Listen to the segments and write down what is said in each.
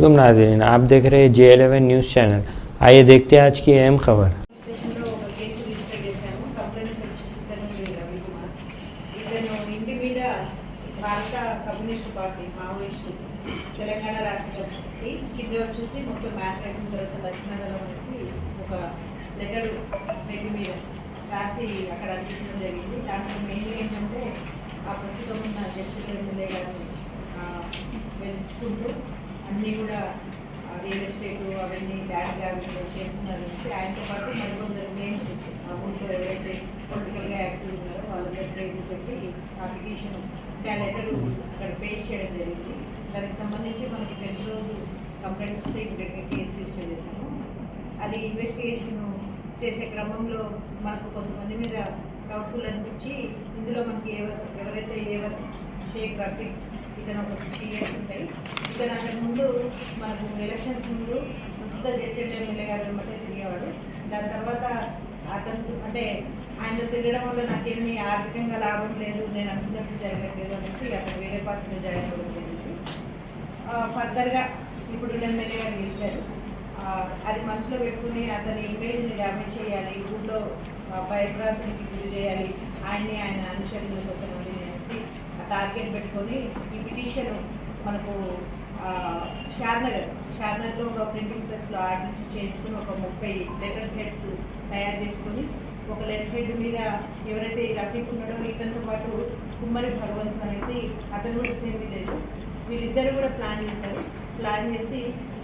नाजरीन आप देख रहे हैं जे एलेवन न्यूज़ चैनल आइए देखते हैं आज की अहम खबर స్టేషన్లో ఒక కేసు రిజిస్టర్ చేశాము కంప్లైంట్ వచ్చి చిత్తూరు రవికుమార్ ఇతను ఇంటి మీద భారత కమ్యూనిస్ట్ పార్టీ మావోయిస్టు తెలంగాణ రాష్ట్ర సమితి కింద వచ్చేసి మొత్తం మ్యాటర్ అయిన తర్వాత లక్ష్మణలో వచ్చి ఒక లెటర్ పెట్టి మీద రాసి అక్కడ అందించడం జరిగింది దాంట్లో మెయిన్ ఏంటంటే ఆ ప్రస్తుతం ఉన్న జడ్జి ఎమ్మెల్యే గారిని ఆ, వెతుక్కుంటూ అన్నీ కూడా రియల్ ఎస్టేట్ అవన్నీ ల్యాండ్ గ్రాబింగ్ చేస్తున్నారు. ఆయనతో పాటు మరికొందరు నేమ్స్ ఆ ఊళ్ళో ఎవరైతే పొలిటికల్గా యాక్టివ్ ఉన్నారో వాళ్ళందరి పేర్లు పెట్టి ఆ పిటిషన్ ఆ లెటర్ అక్కడ పేస్ చేయడం జరిగింది. దానికి సంబంధించి మనకి టెన్ రోజు కంప్లైంట్స్ వస్తే ఇమీడియట్గా కేసు రిజిస్టర్ చేశాము అది ఇన్వెస్టిగేషన్ చేసే క్రమంలో మనకు కొంతమంది మీద డౌట్ఫుల్ అనిపించి ఇందులో మనకి ఎవరు ఎవరైతే ఎవరు షేక్ రఫీక్ ఇతను ఒక సిక్స్టీ ఇయర్స్ ఉంటాయి ఇతను అంతకు ముందు మనకు ఎలక్షన్స్ ముందు ప్రస్తుత జడ్జి ఎమ్మెల్యే గారు అనమాట తిరిగేవాడు. దాని తర్వాత అతను అంటే ఆయనతో తిరగడం వల్ల నాకేమీ ఆర్థికంగా లాభం లేదు నేను అనుకున్నట్టు జరగట్లేదు అనేసి అతను వేరే పార్టీలో జాయిన్ అవ్వడం జరిగింది. ఫర్దర్గా ఇప్పుడు ఎమ్మెల్యే గారు గెలిచారు. అది మనసులో పెట్టుకుని అతని ఇమేజ్ని డ్యామేజ్ చేయాలి ఊళ్ళో ఆ, గురి చేయాలి ఆయన్ని ఆయన అనుచరులు అనేసి టార్గెట్ పెట్టుకొని ఈ పిటిషన్ మనకు షార్నగర్ షార్నగర్లో ఒక ప్రింటింగ్ ప్రెస్లో ఆర్డర్ నుంచి చేయించుకుని ఒక ముప్పై లెటర్ హెడ్స్ తయారు చేసుకొని ఒక లెటర్ హెడ్ మీద ఎవరైతే ఈ రఫీక్ ఉన్నాడో ఇతనితో పాటు కుమ్మరి భగవంత్ అనేసి అతను కూడా సేమ్ విలేజ్. వీళ్ళిద్దరు కూడా ప్లాన్ చేశారు. ప్లాన్ చేసి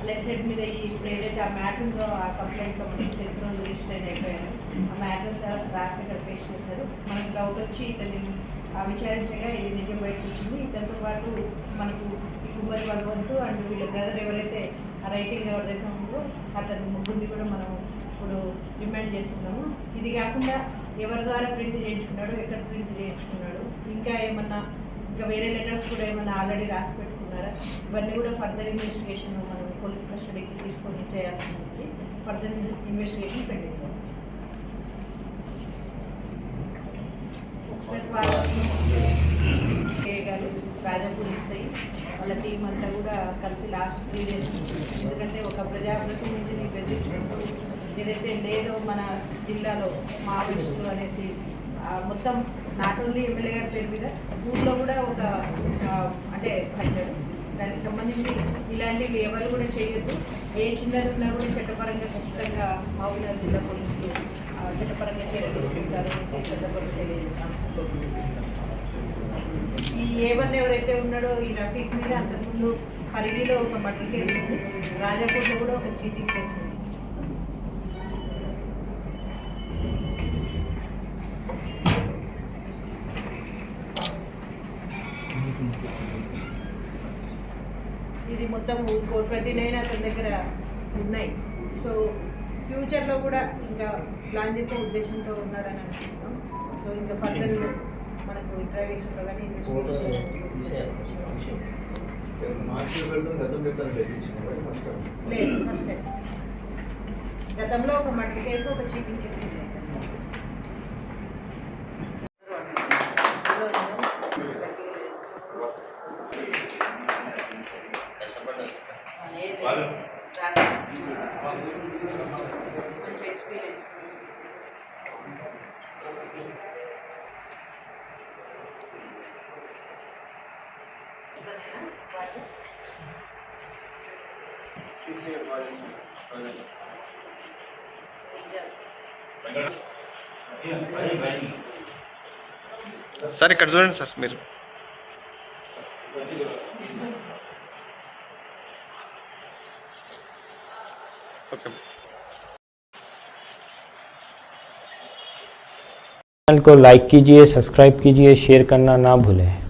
లెఫ్ట్ హెడ్ మీద ఈ ఇప్పుడు ఏదైతే ఆ మ్యాటర్ ఉందో ఆ కంప్లైంట్లో మనకి తెలుగు రోజు రిజిస్టర్ అయిపోయారు ఆ మ్యాటర్ రాసి అక్కడ పేస్ట్ చేశారు. మనకు డౌట్ వచ్చి ఇతని ఆ విచారించగా ఇది నిజం బయటకు వచ్చింది. ఇతనితో పాటు మనకు ఈ కుమారి భగవంతు అండ్ వీళ్ళ బ్రదర్ ఎవరైతే ఆ రైటింగ్ ఎవరైతే ఉందో అతని ముగ్గురిని కూడా మనం ఇప్పుడు డిమాండ్ చేస్తున్నాము. ఇది కాకుండా ఎవరి ద్వారా ప్రింట్ చేయించుకున్నాడు ఎక్కడ ప్రింట్ చేయించుకున్నాడు ఇంకా ఏమన్నా ఇంకా వేరే లెటర్స్ కూడా ఏమైనా ఆల్రెడీ రాసి పెట్టుకున్నారా? ఇవన్నీ కూడా ఫర్దర్ ఇన్వెస్టిగేషన్ మనం పోలీస్ కస్టడీకి తీసుకొని చేయాల్సి ఉంది. ఫర్దర్ ఇన్వెస్టిగేషన్ పెండింగ్ ఒకసారి వాళ్ళ రాజపూర్ ఇస్తాయి వాళ్ళ టీం అంతా కూడా కలిసి లాస్ట్ త్రీ డేస్ ఎందుకంటే ఒక ప్రజాప్రతినిధిని బెదిరించుకుంటూ ఏదైతే లేదో మన జిల్లాలో మావోయిస్టులు అనేసి మొత్తం నాట్ ఓన్లీ ఎమ్మెల్యే గారి పేరు మీద ఊళ్ళో కూడా ఒక అంటే కట్టారు. దానికి సంబంధించి ఇలాంటివి ఎవరు కూడా చేయొద్దు. ఏ చిన్నది ఉన్నా కూడా చట్టపరంగా ఖచ్చితంగా మామూలు జిల్లా పోలీసులు చట్టపరంగా చర్యలు తీసుకుంటారు. తెలియజేస్తాం ఈ ఏవన్ ఎవరైతే ఉన్నాడో ఈ రఫీక్ మీద అంతకుముందు పరిగిలో ఒక మర్డర్ కేసు ఉంది. రాజాపూర్లో కూడా ఒక చీటింగ్ కేసు ఉంది ఇది మొత్తం ఫోర్ ట్వంటీ నైన్ అతని దగ్గర ఉన్నాయి. సో ఫ్యూచర్లో కూడా ఇంకా ప్లాన్ చేసే ఉద్దేశంతో ఉన్నాడని అనుకుంటున్నాం. సో ఇంకా ఫర్దర్ మనకు ఇంటర్వ్యూషన్లో కానీ లేదు ఫస్ట్ టైం గతంలో ఒక మర్డర్ కేసు ఒక చీటింగ్ కేసు ఉంది. మంచి ఎక్స్పీరియన్స్ సార్ ఇక్కడ చూడండి సార్ మీరు. चैनल को लाइक कीजिए सब्सक्राइब कीजिए शेयर करना ना भूलें।